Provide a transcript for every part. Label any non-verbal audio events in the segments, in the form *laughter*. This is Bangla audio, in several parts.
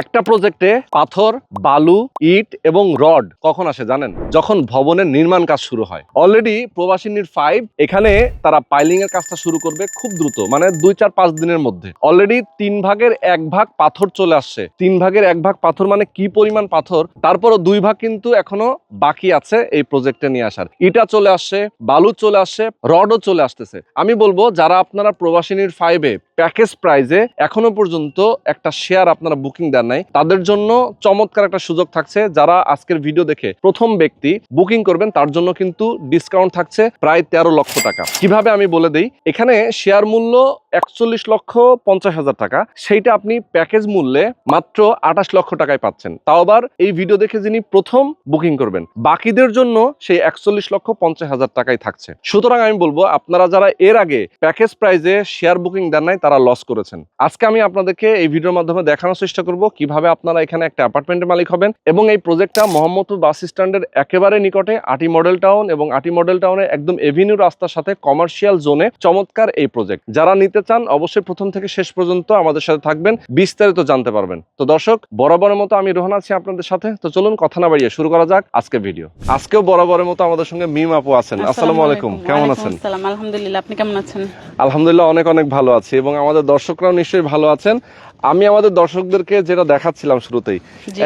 একটা প্রজেক্টে পাথর, বালু, ইট এবং রড কখন আসে জানেন? যখন ভবনের নির্মাণ কাজ শুরু হয়। অলরেডি প্রবাসী নির ফাইভ এখানে তারা পাইলিং এর কাজটা শুরু করবে খুব দ্রুত মানে দুই, চার, পাঁচ দিনের মধ্যে। অলরেডি তিন ভাগের এক ভাগ পাথর চলে আসছে। তিন ভাগের এক ভাগ পাথর মানে কি পরিমাণ পাথর? তারপরও দুই ভাগ কিন্তু এখনও বাকি আছে এই প্রজেক্টে নিয়ে আসার। ইটা চলে আসছে, বালু চলে আসছে, রডও চলে আসতেছে। আমি বলব, যারা আপনারা প্রবাসিনীর ফাইভে প্যাকেজ প্রাইজে এখনও পর্যন্ত একটা শেয়ার আপনারা বুকিং দেন নাই। তাদের জন্য চমৎকার একটা সুযোগ থাকছে। যারা আজকের ভিডিও দেখে প্রথম ব্যক্তি বুকিং করবেন, তার জন্য কিন্তু ডিসকাউন্ট থাকছে প্রায় তেরো লক্ষ টাকা। কীভাবে আমি বলে দেই, এখানে শেয়ার মূল্য একচল্লিশ লক্ষ পঞ্চাশ হাজার টাকা। সেইটা আপনি প্যাকেজ মূল্যে মাত্র আঠাশ লক্ষ টাকায় পাচ্ছেন। তাও আবার এই ভিডিও দেখে যিনি প্রথম বুকিং করবেন, বাকিদের জন্য সেই একচল্লিশ লক্ষ পঞ্চাশ হাজার টাকাই থাকছে। সুতরাং আমি বলব, আপনারা যারা এর আগে প্যাকেজ প্রাইজে শেয়ার বুকিং দেন নাই, তারা লস করেছেন। আজকে আমি আপনাদেরকে এই ভিডিওর মাধ্যমে দেখানোর চেষ্টা করব কীভাবে আপনারা এখানে একটা অ্যাপার্টমেন্টের মালিক হবেন এবং এই প্রজেক্টটা মোহাম্মদপুর বাস স্ট্যান্ডের একেবারে নিকটে আটি মডেল টাউন এবং আটি মডেল টাউনের একদম এভিনিউ রাস্তার সাথে কমার্শিয়াল জোনে চমৎকার এই প্রজেক্ট যারা নিতে চান অবশ্যই প্রথম থেকে শেষ পর্যন্ত আমাদের সাথে থাকবেন বিস্তারিত জানতে পারবেন। তো দর্শক বরাবরের মতো আমি রোহন আছি আপনাদের সাথে। তো চলুন কথা না বাড়িয়ে শুরু করা যাক আজকে ভিডিও আজকেও বরাবরের মতো আমাদের সঙ্গে মিম আপু আছেন। আসসালামু আলাইকুম। কেমন আছেন? আলহামদুলিল্লাহ। আপনি কেমন আছেন? আলহামদুলিল্লাহ অনেক অনেক ভালো আছি এবং আমাদের দর্শকরাও নিশ্চয়ই ভালো আছেন। আমি আমাদের দর্শকদেরকে যেটা দেখাচ্ছিলাম শুরুতেই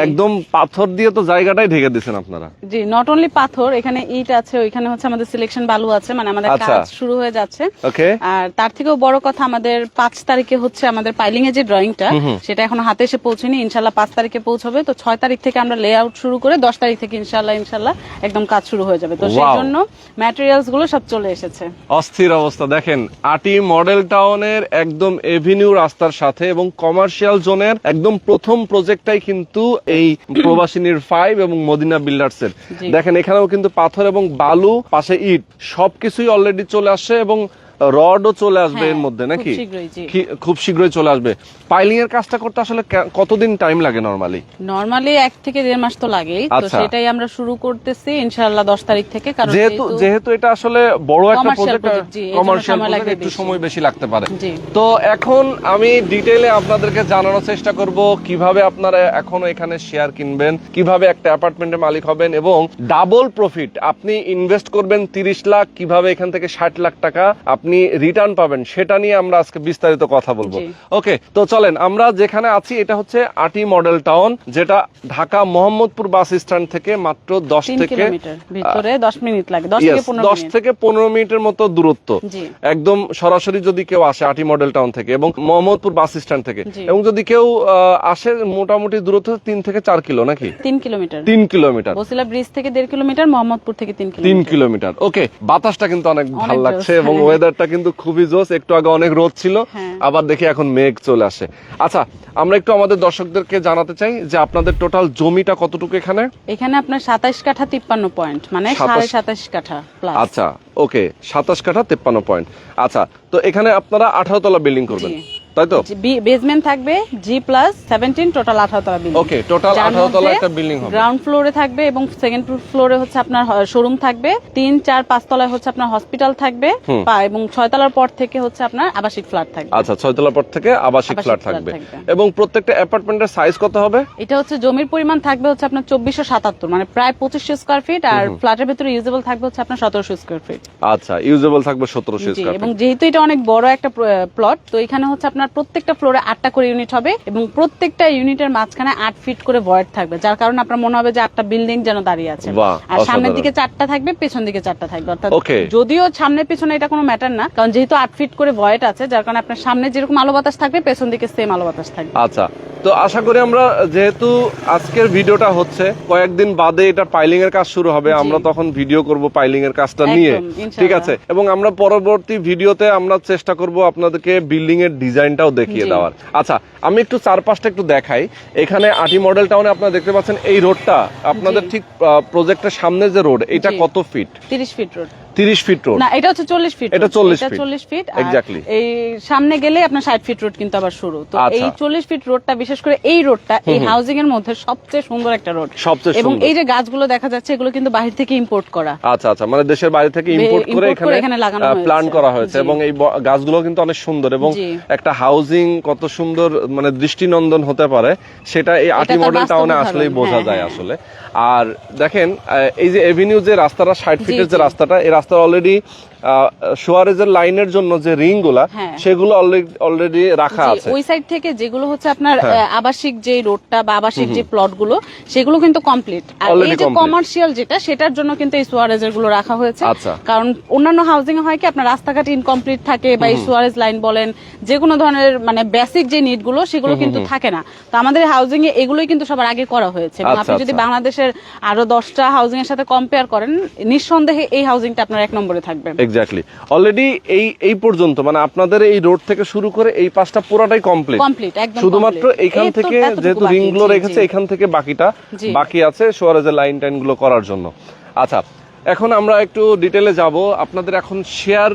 একদম পাথর দিয়ে তো জায়গাটাই ঢেকে দিয়েছেন আপনারা। জি নট অনলি পাথর এখানে ইট আছে ওইখানে হচ্ছে আমাদের সিলেকশন বালু আছে মানে আমাদের আচ্ছা। কাজ শুরু হয়ে যাচ্ছে। ওকে আর তার থেকেও বড় কথা আমাদের পাঁচ তারিখে হচ্ছে আমাদের পাইলিং এর যে ড্রয়িংটা সেটা এখনও হাতে এসে পৌঁছেনি ইনশাল্লাহ পাঁচ তারিখে পৌঁছবে। তো ছয় তারিখ থেকে আমরা লে আউট শুরু করে দশ তারিখ থেকে ইনশাল্লাহ ইনশাল্লাহ একদম কাজ শুরু হয়ে যাবে। তো সেই জন্য ম্যাটেরিয়ালসগুলো সব চলে এসেছে। অস্থির অবস্থা। দেখেন আটি মডেল টাউনের একদম এভিনিউ রাস্তার সাথে এবং কমার্শিয়াল জোনের একদম প্রথম প্রজেক্টটাই কিন্তু এই প্রবাসিনীর ফাইভ এবং মদিনা বিল্ডার্স এর। দেখেন এখানেও কিন্তু পাথর এবং বালু পাশে ইট সবকিছুই অলরেডি চলে আসে এবং রডও চলে আসবে হ্যাঁ, এর মধ্যে নাকি? খুব শীঘ্রই চলে আসবে। পাইলিং এর কাজটা করতে আসলে কতদিন টাইম লাগে নরমালি নর্মালি এক থেকে দেড় মাস তো লাগেই। তো আচ্ছা। সেটাই আমরা শুরু করতেছি ইনশাল্লাহ দশ তারিখ থেকে কারণ যেহেতু যেহেতু- এটা আসলে বড় একটা প্রজেক্ট কমার্শিয়াল একটু সময় বেশি লাগতে পারে। তো এখন আমি ডিটেইলে আপনাদেরকে জানানোর চেষ্টা করব কীভাবে আপনারা এখনও এখানে শেয়ার কিনবেন কীভাবে একটা অ্যাপার্টমেন্টের মালিক হবেন এবং ডাবল প্রফিট আপনি ইনভেস্ট করবেন তিরিশ লাখ কীভাবে এখান থেকে ষাট লাখ টাকা আপনি রিটার্ন পাবেন সেটা নিয়ে আমরা আজকে বিস্তারিত কথা বলব। ওকে তো চলেন আমরা যেখানে আছি এটা হচ্ছে আটি মডেল টাউন যেটা ঢাকা মোহাম্মদপুর বাস স্ট্যান্ড থেকে মাত্র দশ থেকে দশ মিনিট লাগে দশ থেকে পনেরো মিনিটের মতো দূরত্ব। একদম সরাসরি যদি কেউ আসে আটি মডেল টাউন থেকে এবং মোহাম্মদপুর বাস স্ট্যান্ড থেকে এবং যদি কেউ আসে মোটামুটি দূরত্ব তিন থেকে চার কিলো নাকি? তিন কিলোমিটার। তিন কিলোমিটার। বসিলা ব্রিজ থেকে দেড় কিলোমিটার মোহাম্মদপুর থেকে তিন তিন কিলোমিটার। কিলোমিটার। ওকে বাতাসটা কিন্তু অনেক ভালো লাগছে এবং *laughs* হ্যাঁ। ওয়েদারটা কিন্তু খুবই জোস একটু আগে অনেক রোদ ছিল হ্যাঁ। আবার দেখি এখন মেঘ চলে আসে। আচ্ছা আমরা একটু আমাদের দর্শকদেরকে জানাতে চাই যে আপনাদের টোটাল জমিটা কতটুকু এখানে? এখানে আপনার সাতাশ কাঠা তিপ্পান্ন পয়েন্ট মানে সাড়ে সাতাশ কাঠা প্লাস আচ্ছা ওকে সাতাশ কাঠা তিপ্পান্ন পয়েন্ট আচ্ছা তো এখানে আপনারা আঠারো তলা বিল্ডিং করবেন। তাই তো? বেসমেন্ট থাকবে জি প্লাস সেভেন্টিন টোটাল আঠারো তলা বিল্ডিং ওকে টোটাল আঠারো তলা একটা বিল্ডিং হবে। গ্রাউন্ড ফ্লোরে থাকবে এবং সেকেন্ড ফ্লোরে হচ্ছে আপনার শোরুম থাকবে। তিন চার পাঁচ তলায় হচ্ছে আপনার হসপিটাল থাকবে। এবং ছয় তলার পর থেকে হচ্ছে আপনার আবাসিক ফ্ল্যাট থাকবে। আচ্ছা ছয় তলার পর থেকে আবাসিক ফ্ল্যাট থাকবে। এবং প্রত্যেকটা অ্যাপার্টমেন্টের সাইজ কত হবে? এটা হচ্ছে জমির পরিমাণ থাকবে হচ্ছে আপনার চব্বিশশো সাতাত্তর মানে প্রায় পঁচিশশো স্কোয়ার ফিট আর ফ্ল্যাটের ভিতরে ইউজেবল থাকবে হচ্ছে আপনার সতেরোশো স্কোয়ার ফিট আচ্ছা ইউজেবল থাকবে সতেরোশো স্কোয়ার এবং যেহেতু এটা অনেক বড় একটা প্লট তো এখানে হচ্ছে আপনার প্রত্যেকটা ফ্লোরে আটটা করে ইউনিট হবে এবং প্রত্যেকটা ইউনিটের মাঝখানে আট ফিট করে ভয়েড থাকবে যার কারণে আপনার মনে হবে যে একটা বিল্ডিং যেন দাঁড়িয়ে আছে। আর সামনের দিকে চারটা থাকবে পেছন দিকে চারটা থাকবে। অর্থাৎ যদিও সামনে পেছনে এটা কোনো ম্যাটার না কারণ যেহেতু আট ফিট করে ভয়েড আছে যার কারণে আপনার সামনে যেরকম আলো বাতাস থাকবে পেছন দিকে সেম আলো বাতাস থাকবে। আচ্ছা তো আশা করি আমরা যেহেতু আজকের ভিডিওটা হচ্ছে কয়েকদিন বাদে এটা পাইলিং এর কাজ শুরু হবে আমরা তখন ভিডিও করব পাইলিং এর কাজটা নিয়ে। ঠিক আছে? এবং আমরা পরবর্তী ভিডিওতে আমরা চেষ্টা করব আপনাদেরকে বিল্ডিং এর ডিজাইনটাও দেখিয়ে দেওয়ার। আচ্ছা আমি একটু চারপাশটা একটু দেখাই। এখানে আটি মডেল টাউনে আপনারা দেখতে পাচ্ছেন এই রোডটা আপনাদের। ঠিক প্রজেক্টের সামনে যে রোড এটা কত ফিট তিরিশ ফিট রোড তিরিশ ফিট রোড না এটা হচ্ছে চল্লিশ ফিট এটা 40 feet। চল্লিশ ফিট Exactly. এই সামনে গেলে আপনার ষাট ফিট রোড কিন্তু আবার শুরু। তো। এই চল্লিশ ফিট রোডটা বিশেষ করে এই রোডটা এই হাউজিং এর মধ্যে সবচেয়ে সুন্দর একটা রোড সবচেয়ে এবং এই যে গাছগুলো দেখা যাচ্ছে এগুলো কিন্তু বাহির থেকে ইম্পোর্ট করা। আচ্ছা আচ্ছা মানে দেশের বাইরে থেকে ইম্পোর্ট করে এখানে এখানে লাগানো প্ল্যান করা হয়েছে। এবং এই গাছগুলো কিন্তু অনেক সুন্দর এবং একটা হাউজিং কত সুন্দর মানে দৃষ্টিনন্দন হতে পারে। সেটা এই আটি মডেল টাউনে আসলেই বোঝা হ্যাঁ, যায় হ্যাঁ। আসলে। আর দেখেন এই যে এভিনিউ যে রাস্তাটা ষাট জি, ফিটের যে রাস্তাটা এই রাস্তা অলরেডি সোয়ারেজের লাইনের জন্য যে রিংগুলা হ্যাঁ। সেগুলো অলরেডি রাখা আছে। ওই সাইড থেকে যেগুলো হচ্ছে আপনার হ্যাঁ। আবাসিক যে রোডটা বা আবাসিক যে প্লটগুলো সেগুলো কিন্তু কমপ্লিট আর এই যে কমার্শিয়াল যেটা সেটার জন্য কিন্তু এই সুয়ারেজেরগুলো রাখা হয়েছে। আচ্ছা। কারণ অন্যান্য হাউজিং হয় কি আপনার রাস্তাঘাট ইনকমপ্লিট থাকে বা এই সুয়ারেজ লাইন বলেন যে কোনো ধরনের মানে বেসিক যে নিডগুলো সেগুলো কিন্তু থাকে না। তো আমাদের হাউজিং এ এগুলোই কিন্তু সবার আগে করা হয়েছে। আচ্ছা, আপনি যদি আচ্ছা। বাংলাদেশের আরও দশটা হাউজিং এর সাথে কম্পেয়ার করেন নিঃসন্দেহে এই হাউজিংটা আপনার এক নম্বরে থাকবে। এক্স্যাক্টলি অলরেডি এই এই পর্যন্ত মানে আপনাদের এই রোড থেকে শুরু করে এই পাশটা পুরোটাই কমপ্লিট কমপ্লিট একদম শুধুমাত্র। এইখান থেকে যেহেতু বাকি, রিংগুলো রেখেছে এখান থেকে বাকিটা বাকি আছে সোয়ারেজের লাইন টাইনগুলো করার জন্য। আচ্ছা এখন আমরা একটু ডিটেলে যাব। আপনাদের এখন শেয়ার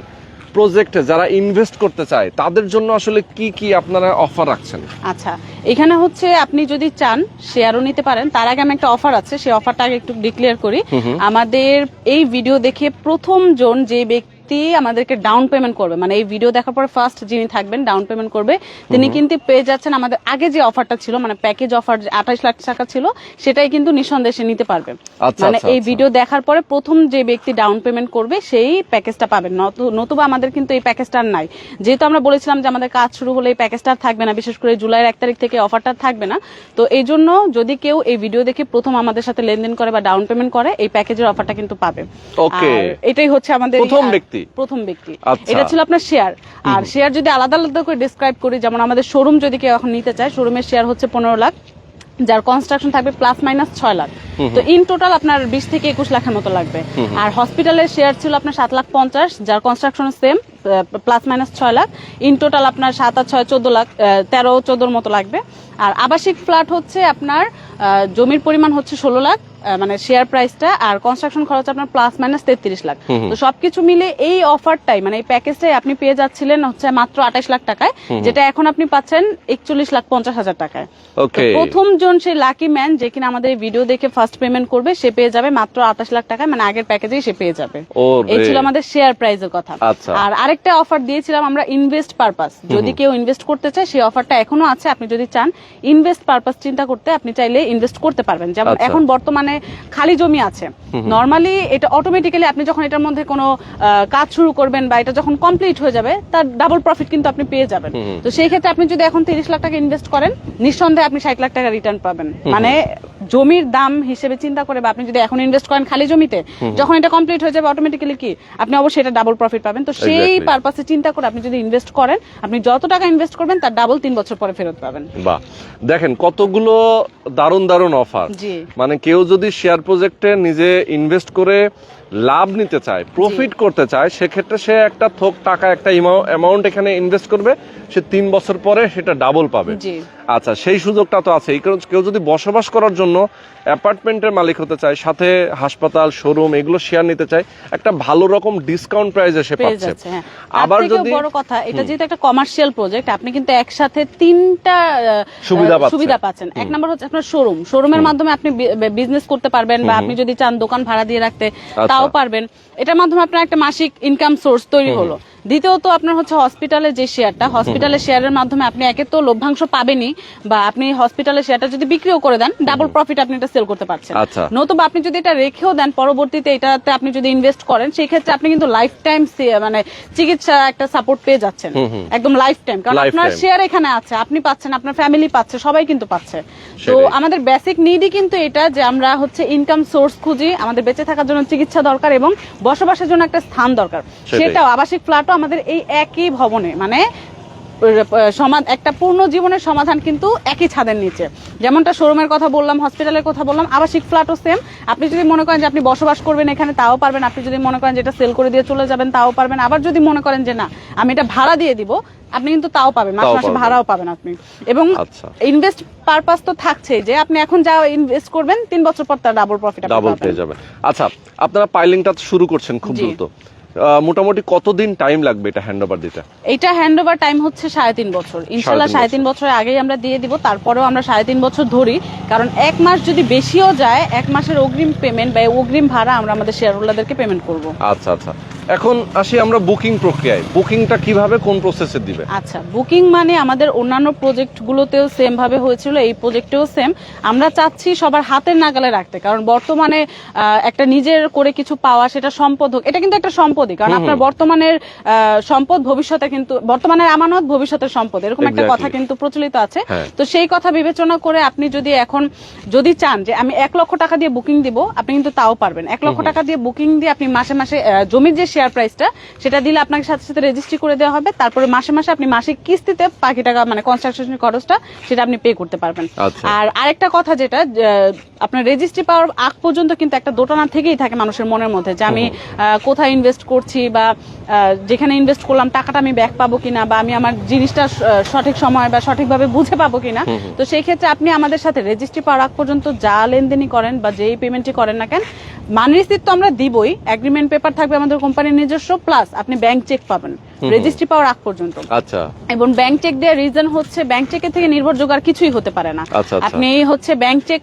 প্রজেক্টে যারা ইনভেস্ট করতে চায় তাদের জন্য আসলে কি কি আপনারা অফার রাখছেন? আচ্ছা এখানে হচ্ছে আপনি যদি চান শেয়ারও নিতে পারেন। তার আগে আমি একটা অফার আছে সেই অফারটা আগে একটু ডিক্লেয়ার করি। আমাদের এই ভিডিও দেখে প্রথম জন যে ব্যক্তি আমাদেরকে ডাউন পেমেন্ট করবে। মানে এই ভিডিও দেখার পরে ফার্স্ট যিনি থাকবেন ডাউন পেমেন্ট করবে। তিনি কিন্তু পেয়ে যাচ্ছেন আমাদের আগে যে অফারটা ছিল মানে প্যাকেজ অফার আঠাশ লাখ টাকা ছিল সেটাই কিন্তু নিঃসন্দেহে নিতে পারবে। আচ্ছা, মানে আচ্ছা, এই আচ্ছা। ভিডিও দেখার পরে প্রথম যে ব্যক্তি ডাউন পেমেন্ট করবে সেই প্যাকেজটা পাবেন। নতুবা আমাদের কিন্তু এই প্যাকেজটা নাই। যেহেতু আমরা বলেছিলাম যে আমাদের কাজ শুরু হলে এই প্যাকেজটা থাকবে না বিশেষ করে জুলাইয়ের এক তারিখ থেকে অফারটা থাকবে না তো এই জন্য যদি কেউ এই ভিডিও দেখে প্রথম আমাদের সাথে লেনদেন করে বা ডাউন পেমেন্ট করে এই প্যাকেজের অফারটা কিন্তু পাবে. আর এটাই হচ্ছে আমাদের প্রথম আর- ব্যক্তি? প্রথম ব্যক্তি। আচ্ছা। এটা ছিল আপনার শেয়ার আর শেয়ার যদি আলাদা আলাদা করে ডিসক্রাইব করি যেমন আমাদের শোরুম যদি কেউ এখন নিতে চায় শোরুমের শেয়ার হচ্ছে পনেরো লাখ। যার কনস্ট্রাকশন থাকবে প্লাস মাইনাস ছয় লাখ। তো ইন টোটাল আপনার বিশ থেকে একুশ লাখের মতো লাগবে। আর হসপিটালের শেয়ার ছিল আপনার সাত লাখ পঞ্চাশ যার কনস্ট্রাকশন সেম প্লাস মাইনাস ছয় লাখ। ইন টোটাল আপনার সাত আর ছয় চোদ্দ লাখ তেরো চোদ্দোর মতো লাগবে। আর আবাসিক ফ্ল্যাট হচ্ছে আপনার জমির পরিমাণ হচ্ছে ষোলো লাখ। মানে শেয়ার প্রাইসটা আর কনস্ট্রাকশন খরচ আপনার প্লাস মাইনাস তেত্রিশ লাখ। তো সবকিছু মিলে এই অফারটাই মানে এই প্যাকেজটাই আপনি পেয়ে যাচ্ছিলেন হচ্ছে মাত্র আঠাশ লাখ টাকায় যেটা এখন আপনি পাচ্ছেন একচল্লিশ লাখ পঞ্চাশ হাজার টাকায়। প্রথম জন সেই লাকি ম্যান যে কিনা আমাদের ভিডিও দেখে ফার্স্ট পেমেন্ট করবে সে পেয়ে যাবে মাত্র আঠাশ লাখ টাকায় মানে আগের প্যাকেজেই সে পেয়ে যাবে। এই ছিল আমাদের শেয়ার প্রাইজের কথা। আচ্ছা। আর আরেকটা অফার দিয়েছিলাম আমরা ইনভেস্ট পারপাস যদি কেউ ইনভেস্ট করতে চায় সেই অফারটা এখনও আছে আপনি যদি চান ইনভেস্ট পারপাস চিন্তা করতে আপনি চাইলে ইনভেস্ট করতে পারবেন। যেমন আচ্ছা। এখন বর্তমানে খালি জমি আছে। নর্মালি এটা অটোমেটিক্যালি আপনি যখন এটার মধ্যে কোনো কাজ শুরু করবেন বা এটা যখন কমপ্লিট হয়ে যাবে তার ডাবল প্রফিট কিন্তু আপনি পেয়ে যাবেন। তো সেই ক্ষেত্রে আপনি যদি এখন তিরিশ লাখ টাকা ইনভেস্ট করেন নিঃসন্দেহে আপনি ষাট লাখ টাকা রিটার্ন পাবেন। মানে জমির দাম হিসেবে চিন্তা করে বা আপনি যদি এখন ইনভেস্ট করেন খালি জমিতে যখন এটা কমপ্লিট হয়ে যাবে অটোমেটিক্যালি কি? আপনি অবশ্যই এটা ডাবল প্রফিট পাবেন। তো সেই পারপাসে চিন্তা করে আপনি যদি ইনভেস্ট করেন আপনি যত টাকা ইনভেস্ট করবেন তার ডাবল তিন বছর পরে ফেরত পাবেন। বাহ। দেখেন কতগুলো দারুণ দারুণ অফার মানে কেউ যদি শেয়ার প্রজেক্টে নিজে ইনভেস্ট করে লাভ নিতে চায় প্রফিট করতে চায় সেক্ষেত্রে সে একটা থোক টাকা একটা অ্যামাউন্ট এখানে ইনভেস্ট করবে সে তিন বছর পরে সেটা ডাবল পাবে। আচ্ছা সেই সুযোগটা তো আছে। এই কারণ কেউ যদি বসবাস করার জন্য অ্যাপার্টমেন্টের মালিক হতে চায় সাথে হাসপাতাল শোরুম এগুলো শেয়ার নিতে চায় একটা ভালো রকম ডিসকাউন্ট প্রাইসে সে পাচ্ছে। হ্যাঁ। আবার আবার যদি বড় কথা এটা যেহেতু একটা কমার্শিয়াল প্রজেক্ট আপনি কিন্তু একসাথে তিনটা সুবিধা সুবিধা পাচ্ছেন। এক নম্বর হচ্ছে আপনার শোরুম শোরুমের মাধ্যমে আপনি বিজনেস করতে পারবেন বা আপনি যদি চান দোকান ভাড়া দিয়ে রাখতে আচ্ছা। তাও পারবেন। এটার মাধ্যমে আপনার একটা মাসিক ইনকাম সোর্স তৈরি হলো। দ্বিতীয়ত আপনার হচ্ছে হসপিটালের যে শেয়ারটা হসপিটালের শেয়ারের মাধ্যমে আপনি একে তো লভ্যাংশ পাবেনই বা আপনি হসপিটালের শেয়ারটা যদি বিক্রিও করে দেন ডাবল প্রফিট আপনি এটা সেল করতে পারছেন। আচ্ছা। নতুবা আপনি যদি এটা রেখেও দেন পরবর্তীতে এটাতে আপনি যদি ইনভেস্ট করেন সেই ক্ষেত্রে আপনি কিন্তু লাইফ টাইম মানে চিকিৎসা একটা সাপোর্ট পেয়ে যাচ্ছেন। একদম লাইফ টাইম কারণ আপনার শেয়ার এখানে আছে আপনি পাচ্ছেন আপনার ফ্যামিলি পাচ্ছে সবাই কিন্তু পাচ্ছে। তো আমাদের বেসিক নিডই কিন্তু এটা যে আমরা হচ্ছে ইনকাম সোর্স খুঁজি আমাদের বেঁচে থাকার জন্য চিকিৎসা দরকার এবং বসবাসের জন্য একটা স্থান দরকার। সেটাও আবাসিক ফ্ল্যাটও আমাদের এই একই ভবনে মানে সমাধান একটা পূর্ণ জীবনের সমাধান কিন্তু একই ছাদের নিচে। যেমনটা শোরুমের কথা বললাম হসপিটালের কথা বললাম আবাসিক ফ্ল্যাটও সেম আপনি যদি মনে করেন যে আপনি বসবাস করবেন এখানে তাও পারবেন। আপনি যদি মনে করেন যে এটা সেল করে দিয়ে চলে যাবেন তাও পারবেন। আবার যদি মনে করেন যে না আমি এটা ভাড়া দিয়ে দিব আপনি কিন্তু তাও পাবেন। মাসে মাসে ভাড়াও পাবেন আপনি। এবং আচ্ছা। ইনভেস্ট পারপাস তো থাকছেই যে আপনি এখন যা ইনভেস্ট করবেন তিন বছর পর তার ডাবল প্রফিট ডাবল পেয়ে যাবেন। আচ্ছা আপনারা পাইলিংটা শুরু করছেন খুব দ্রুত। মোটামুটি কতদিন টাইম লাগবে এটা হ্যান্ড ওভার দিতে? এটা হ্যান্ড ওভার টাইম হচ্ছে সাড়ে তিন বছর। ইনশাল্লাহ সাড়ে তিন বছরের আগেই আমরা দিয়ে দিব তারপরেও আমরা সাড়ে তিন বছর ধরি। কারণ এক মাস যদি বেশিও যায় এক মাসের অগ্রিম পেমেন্ট বা অগ্রিম ভাড়া আমরা আমাদের শেয়ার হোল্ডারদেরকে পেমেন্ট করব। আচ্ছা আচ্ছা। এখন আসি আমরা বুকিং প্রক্রিয়ায়। বুকিংটা কীভাবে কোন প্রসেসে দিবে? আচ্ছা বুকিং মানে আমাদের অন্যান্য প্রজেক্টগুলোতেও সেম ভাবে হয়েছিল এই প্রজেক্টেও সেম। আমরা চাচ্ছি সবার হাতের নাগালে রাখতে কারণ বর্তমানে একটা নিজের করে কিছু পাওয়া সেটা সম্পদ হোক এটা কিন্তু একটা সম্পদই কারণ আপনার বর্তমানের সম্পদ ভবিষ্যতে কিন্তু বর্তমানের আমানত ভবিষ্যতের সম্পদ এরকম একটা কথা কিন্তু প্রচলিত আছে। হ্যাঁ। তো সেই কথা বিবেচনা করে আপনি যদি এখন যদি চান যে আমি এক লক্ষ টাকা দিয়ে বুকিং দিব আপনি কিন্তু তাও পারবেন। এক লক্ষ টাকা দিয়ে বুকিং দিয়ে আপনি মাসে মাসে জমির যে শেয়ার প্রাইসটা সেটা দিলে আপনাকে সাথে সাথে রেজিস্ট্রি করে দেওয়া হবে। তারপরে মাসে মাসে আপনি মাসিক কিস্তিতে বাকি টাকা মানে কনস্ট্রাকশনের খরচটা সেটা আপনি পে করতে পারবেন। আচ্ছা। আর আরেকটা কথা যেটা আপনার রেজিস্ট্রি পাওয়ার আগ পর্যন্ত কিন্তু একটা দোটানা থেকেই থাকে মানুষের মনের মধ্যে যে আমি কোথায় ইনভেস্ট করছি বা যেখানে ইনভেস্ট করলাম টাকাটা আমি ব্যাক পাবো কিনা বা আমি আমার জিনিসটা সঠিক সময় বা সঠিকভাবে বুঝে পাবো কিনা। তো সেই ক্ষেত্রে আপনি আমাদের সাথে রেজিস্ট্রি পাওয়ার আগ পর্যন্ত যা লেনদেনই করেন বা যেই পেমেন্টই করেন না কেন মান রিসিপ্ট তো আমরা দিবই এগ্রিমেন্ট পেপার থাকবে আমাদের কোম্পানির নিজস্ব প্লাস আপনি ব্যাংক চেক পাবেন। রেজিস্ট্রি পাওয়ার আগ পর্যন্ত। আচ্ছা। এবং ব্যাংক চেক দেওয়ার রিজন হচ্ছে ব্যাংক চেকের থেকে নির্ভরযোগ্য আর কিছুই হতে পারে না। আচ্ছা, আচ্ছা। আপনি হচ্ছে ব্যাংক চেক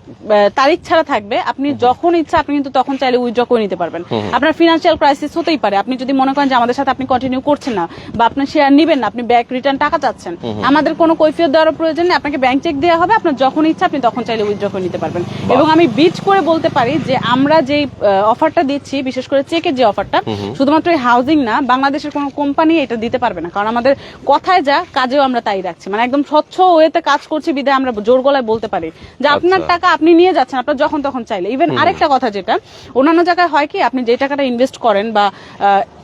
তারিখ ছাড়া থাকবে। আপনি যখন ইচ্ছা আপনি কিন্তু তখন চাইলে উইথড্র করে নিতে পারবেন। আপনার ফিনান্সিয়াল ক্রাইসিস হতেই পারে। আপনি যদি মনে করেন যে আমাদের সাথে আপনি কন্টিনিউ করছেন না বা আপনার শেয়ার নিবেন না আপনি ব্যাক রিটার্ন টাকা চাচ্ছেন আমাদের কোনো কৈফিয়ত দেওয়ার প্রয়োজন নেই। আপনাকে ব্যাংক চেক দেওয়া হবে। আপনার যখন ইচ্ছা আপনি তখন চাইলে উইথড্র করে নিতে পারবেন। এবং আমি বিচ করে বলতে পারি যে আমরা যেই অফারটা দিচ্ছি বিশেষ করে চেকের যে অফারটা শুধুমাত্র হাউজিং না বাংলাদেশের কোনো কোম্পানি এটা দিতে পারবে না। কারণ আমাদের কথায় যা কাজেও আমরা তাই রাখছি। মানে একদম স্বচ্ছ ওয়েতে কাজ করছি বিদায় আমরা জোর গলায় বলতে পারি। যে আপনার আচ্ছা। টাকা আপনি নিয়ে যাচ্ছেন আপনার যখন তখন চাইলে। ইভেন আরেকটা কথা যেটা অন্যান্য জায়গায় হয় কি আপনি যে টাকাটা ইনভেস্ট করেন বা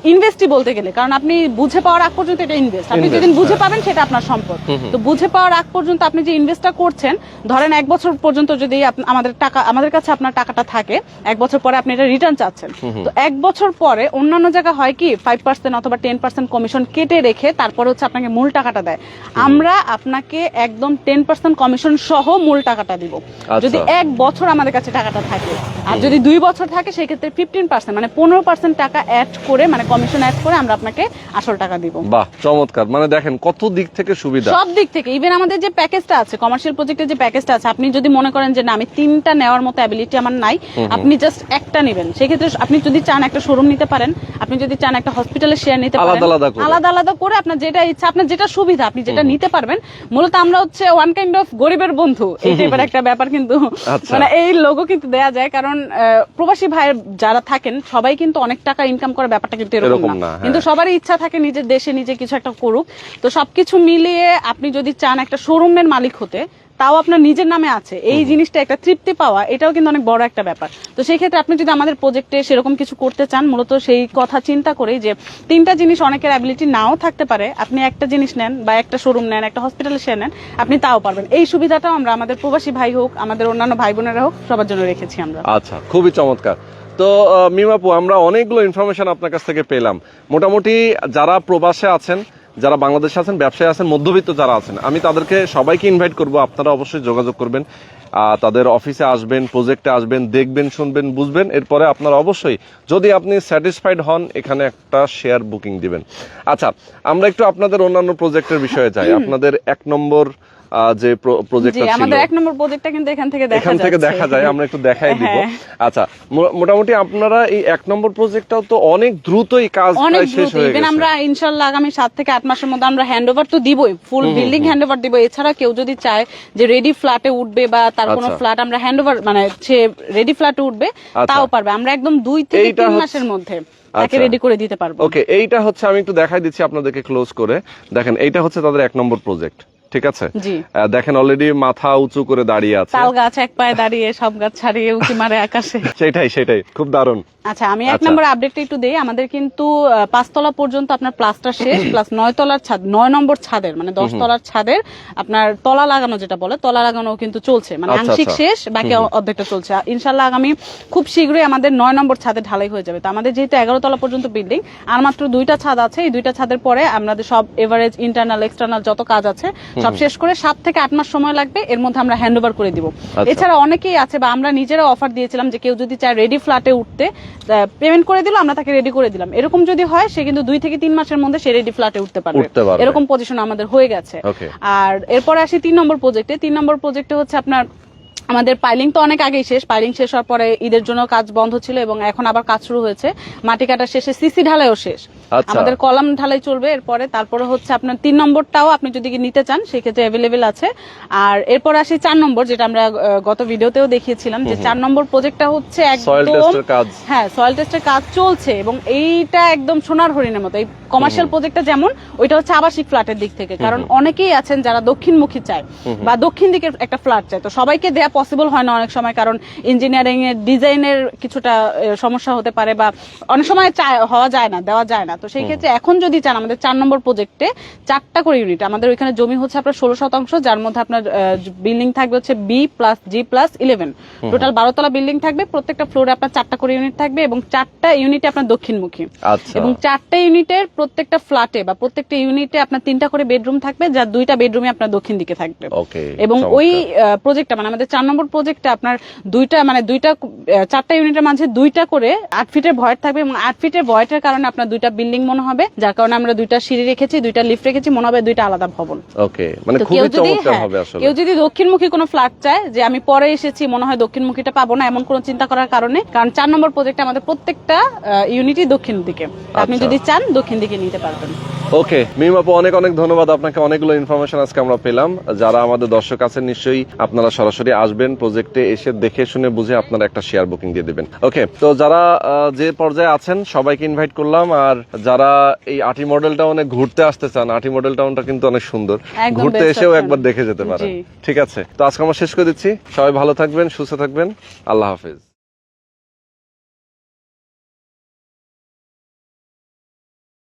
ইনভেস্টই বলতে গেলে কারণ আপনি বুঝে পাওয়ার আগ পর্যন্ত এটা ইনভেস্ট আপনি যেদিন বুঝে হ্যাঁ। পাবেন সেটা আপনার সম্পদ। তো বুঝে পাওয়ার আগ পর্যন্ত আপনি যে ইনভেস্টটা করছেন ধরেন এক বছর পর্যন্ত যদি আমাদের টাকা আমাদের কাছে আপনার টাকাটা থাকে এক বছর পরে আপনি এটা রিটার্ন চাচ্ছেন। তো এক বছর পরে অন্যান্য জায়গায় হয় কি ফাইভ পার্সেন্ট অথবা টেন পার্সেন্ট কমিশন কেটে রেখে তারপরে হচ্ছে আপনাকে মূল টাকাটা দেয়। আমরা আপনাকে একদম টেন পার্সেন্ট কমিশন সহ মূল টাকাটা দিব। আচ্ছা। যদি এক বছর আমাদের কাছে টাকাটা থাকে আর যদি দুই বছর থাকে সেক্ষেত্রে ফিফটিন পার্সেন্ট মানে পনেরো পার্সেন্ট টাকা অ্যাড করে মানে কমিশন অ্যাড করে আমরা আপনাকে আসল টাকা দিব। বাহ চমৎকার। মানে দেখেন কত দিক থেকে সুবিধা। সব দিক থেকে। ইভেন আমাদের যে প্যাকেজটা আছে কমার্শিয়াল প্রজেক্টের যে প্যাকেজটা আছে আপনি যদি মনে করেন যে না আমি তিনটা নেওয়ার মতো অ্যাবিলিটি আমার নাই আপনি জাস্ট একটা নেবেন। সেক্ষেত্রে আপনি যদি চান একটা শোরুম নিতে পারেন আপনি যদি চান একটা হসপিটালের শেয়ার নিতে পারেন আলাদা আলাদা করে। আলাদা আলাদা করে আপনার যেটা ইচ্ছা আপনার যেটা সুবিধা আপনি যেটা নিতে পারবেন। মূলত আমরা হচ্ছে ওয়ান কাইন্ড অফ গরিবের বন্ধু। এই টাইপের একটা ব্যাপার কিন্তু আচ্ছা। মানে এই লোগো কিন্তু দেয়া যায় কারণ প্রবাসী ভাইয়ের যারা থাকেন সবাই কিন্তু অনেক টাকা ইনকাম করার ব্যাপারটা কিন্তু এরকম না। না, হ্যাঁ। কিন্তু সবারই ইচ্ছা থাকে নিজের দেশে নিজে কিছু একটা করুক। তো সবকিছু মিলিয়ে আপনি যদি চান একটা শোরুমের মালিক হতে তাও আপনার নিজের নামে আছে। এই জিনিসটা একটা তৃপ্তি পাওয়া এটাও কিন্তু অনেক বড় একটা ব্যাপার। তো সেই ক্ষেত্রে আপনি যদি আমাদের প্রজেক্টে সেরকম কিছু করতে চান মূলত সেই কথা চিন্তা করেই যে তিনটা জিনিস অনেকের অ্যাবিলিটি নাও থাকতে পারে। আপনি একটা জিনিস নেন বা একটা শোরুম নেন একটা হসপিটালে সে নেন আপনি তাও পারবেন। এই সুবিধাটাও আমরা আমাদের প্রবাসী ভাই হোক আমাদের অন্যান্য ভাই বোনেরা হোক সবার জন্য রেখেছি আমরা। আচ্ছা খুবই চমৎকার। তো মিমাপু আমরা অনেকগুলো ইনফরমেশন আপনার কাছ থেকে পেলাম। মোটামুটি যারা প্রবাসে আছেন যারা বাংলাদেশে আছেন ব্যবসায় আছেন মধ্যবিত্ত যারা আছেন আমি তাদেরকে সবাইকে ইনভাইট করব। আপনারা অবশ্যই যোগাযোগ করবেন তাদের অফিসে আসবেন প্রজেক্টে আসবেন দেখবেন শুনবেন বুঝবেন। এরপরে আপনারা অবশ্যই যদি আপনি স্যাটিসফাইড হন এখানে একটা শেয়ার বুকিং দিবেন। আচ্ছা আমরা একটু আপনাদের অন্যান্য প্রজেক্টের বিষয়ে যাই। আপনাদের এক নম্বর যে প্রজেক্টটা ছিল আমাদের এক নম্বর প্রজেক্টটা কিন্তু এখান থেকে দেখা এখান থেকে দেখা যায় আমরা একটু দেখাই দিব। হ্যাঁ। আচ্ছা মোটামুটি আপনারা এই এক নম্বর প্রজেক্টটাও তো অনেক দ্রুতই কাজ প্রায় শেষ হয়ে গেছে। আমরা ইনশাল্লাহ আগামী সাত থেকে আট মাসের মধ্যে আমরা হ্যান্ড ওভার তো দিবই ফুল বিল্ডিং হ্যান্ড ওভার দিব এছাড়া কেউ যদি চায় যে রেডি ফ্ল্যাটে উঠবে বা তার কোনো আচ্ছা। ফ্ল্যাট আমরা হ্যান্ড ওভার মানে সে রেডি ফ্ল্যাটে উঠবে আচ্ছা। তাও পারবে। আমরা একদম দুই থেকে এইটা তিন মাসের মধ্যে তাকে আচ্ছা। রেডি করে দিতে পারব। ওকে এইটা হচ্ছে আমি একটু দেখাই দিচ্ছি আপনাদেরকে ক্লোজ করে। দেখেন এইটা হচ্ছে তাদের এক নম্বর প্রজেক্ট ঠিক আছে? দেখেন অলরেডি মাথা উঁচু করে দাঁড়িয়ে আছে। তাল গাছ এক পায়ে দাঁড়িয়ে সব গাছ ছাড়িয়ে উঁকি মারে আকাশে। *laughs* সেটাই সেটাই খুব দারুণ। আচ্ছা আমি এক আচ্ছা। নম্বর আপডেটটা একটু দেই। আমাদের কিন্তু পাঁচতলা পর্যন্ত আপনার প্লাস্টার শেষ *coughs* প্লাস নয় তলার ছাদ নয় নম্বর ছাদের মানে দশ তলার ছাদের আপনার তলা লাগানো যেটা বলে তলা লাগানো কিন্তু চলছে। মানে আচ্ছা, আংশিক আচ্ছা। শেষ বাকি অর্ধেকটা চলছে। ইনশাল্লাহ আগামী খুব শীঘ্রই আমাদের নয় নম্বর ছাদে ঢালাই হয়ে যাবে। তো আমাদের যেহেতু এগারো তলা পর্যন্ত বিল্ডিং আর মাত্র দুইটা ছাদ আছে। এই দুইটা ছাদের পরে আমাদের সব এভারেজ ইন্টারনাল এক্সটার্নাল যত কাজ আছে সব শেষ করে সাত থেকে আট মাস সময় লাগবে এর মধ্যে আমরা হ্যান্ড ওভার করে দিব। আচ্ছা। এছাড়া অনেকেই আছে বা আমরা নিজেরা অফার দিয়েছিলাম যে কেউ যদি চায় রেডি ফ্ল্যাটে উঠতে পেমেন্ট করে দিল আমরা তাকে রেডি করে দিলাম। এরকম যদি হয় সে কিন্তু দুই থেকে তিন মাসের মধ্যে সে রেডি ফ্ল্যাটে উঠতে পারবে। এরকম পজিশন আমাদের হয়ে গেছে। আর এরপরে আসি তিন নম্বর প্রজেক্টে তিন নম্বর প্রজেক্টে হচ্ছে আপনার আমাদের পাইলিং তো অনেক আগেই শেষ। পাইলিং শেষ হওয়ার পরে ঈদের জন্য কাজ বন্ধ ছিল এবং এখন আবার কাজ শুরু হয়েছে। মাটি কাটার শেষে সিসি ঢালাইও শেষ। আচ্ছা। আমাদের কলাম ঢালাই চলবে এরপরে তারপরে হচ্ছে আপনার তিন নম্বরটাও আপনি যদি নিতে চান সেক্ষেত্রে অ্যাভেলেবেল আছে। আর এরপর আসি চার নম্বর যেটা আমরা গত ভিডিওতেও দেখিয়েছিলাম যে চার নম্বর প্রজেক্টটা হচ্ছে একদম হ্যাঁ সয়েল টেস্টের কাজ চলছে এবং এইটা একদম সোনার হরিণের মতো। এই কমার্শিয়াল প্রজেক্টটা যেমন ওইটা হচ্ছে আবাসিক ফ্ল্যাটের দিক থেকে। কারণ অনেকেই আছেন যারা দক্ষিণমুখী চায় বা দক্ষিণ দিকের একটা ফ্ল্যাট চায়। তো সবাইকে দেয়া পসিবল হয় না অনেক সময় কারণ ইঞ্জিনিয়ারিং এর ডিজাইনের কিছুটা সমস্যা হতে পারে বা অনেক সময় চায় হওয়া যায় না দেওয়া যায় না। তো সেই ক্ষেত্রে এখন যদি চান আমাদের চার নম্বর প্রজেক্টে চারটা করে ইউনিট আমাদের ওইখানে জমি হচ্ছে আপনার ষোলো শতাংশ যার মধ্যে আপনার বিল্ডিং থাকবে হচ্ছে B plus G plus eleven total বারোতলা building থাকবে প্রত্যেকটা ফ্লোরে আপনার চারটা করে ইউনিট থাকবে এবং চারটা ইউনিটে আপনার দক্ষিণমুখী। আচ্ছা। এবং চারটা ইউনিটের প্রত্যেকটা ফ্ল্যাটে বা প্রত্যেকটা ইউনিটে আপনার তিনটা করে বেডরুম থাকবে যার দুইটা বেডরুমে আপনার দক্ষিণ দিকে থাকবে। এবং ওই প্রজেক্টটা মানে আমাদের চার নম্বর প্রজেক্টটা আপনার দুইটা মানে দুইটা চারটা ইউনিটের মাঝে দুইটা করে আট ফিটের ভয়েট থাকবে এবং আট ফিটের ভয়েটের কারণে আপনার দুইটা বিল্ডিং মনে হবে যার কারণে আমরা দুইটা সিঁড়ি রেখেছি দুইটা লিফট রেখেছি মনে হবে দুইটা আলাদা ভবন। ওকে মানে খুবই কেউ যদি চমৎকার হ্যাঁ, হবে আসলে। কেউ যদি দক্ষিণমুখী কোনো ফ্ল্যাট চায় যে আমি পরে এসেছি মনে হয় দক্ষিণমুখীটা পাবো না এমন কোনো চিন্তা করার কারণে কারণ চার নম্বর প্রজেক্টে আমাদের প্রত্যেকটা ইউনিটই দক্ষিণ দিকে। আপনি আচ্ছা। যদি চান দক্ষিণ দিকে নিতে পারবেন। ওকে মিম আপু অনেক অনেক ধন্যবাদ। আপনাকে অনেকগুলো ইনফরমেশন আজকে আমরা পেলাম। যারা আমাদের দর্শক আছেন নিশ্চয়ই আপনারা সরাসরি আসবেন প্রজেক্টে এসে দেখে শুনে বুঝে আপনারা একটা শেয়ার বুকিং দিয়ে দেবেন। ওকে তো যারা যে পর্যায়ে আছেন সবাইকে ইনভাইট করলাম। আর যারা এই আটি মডেল টাউনে ঘুরতে আসতে চান আটি মডেল টাউনটা কিন্তু অনেক সুন্দর। ঘুরতে এসেও একবার দেখে যেতে পারেন। ঠিক আছে তো আজকে আমরা শেষ করে দিচ্ছি। সবাই ভালো থাকবেন সুস্থ থাকবেন। আল্লাহ হাফেজ।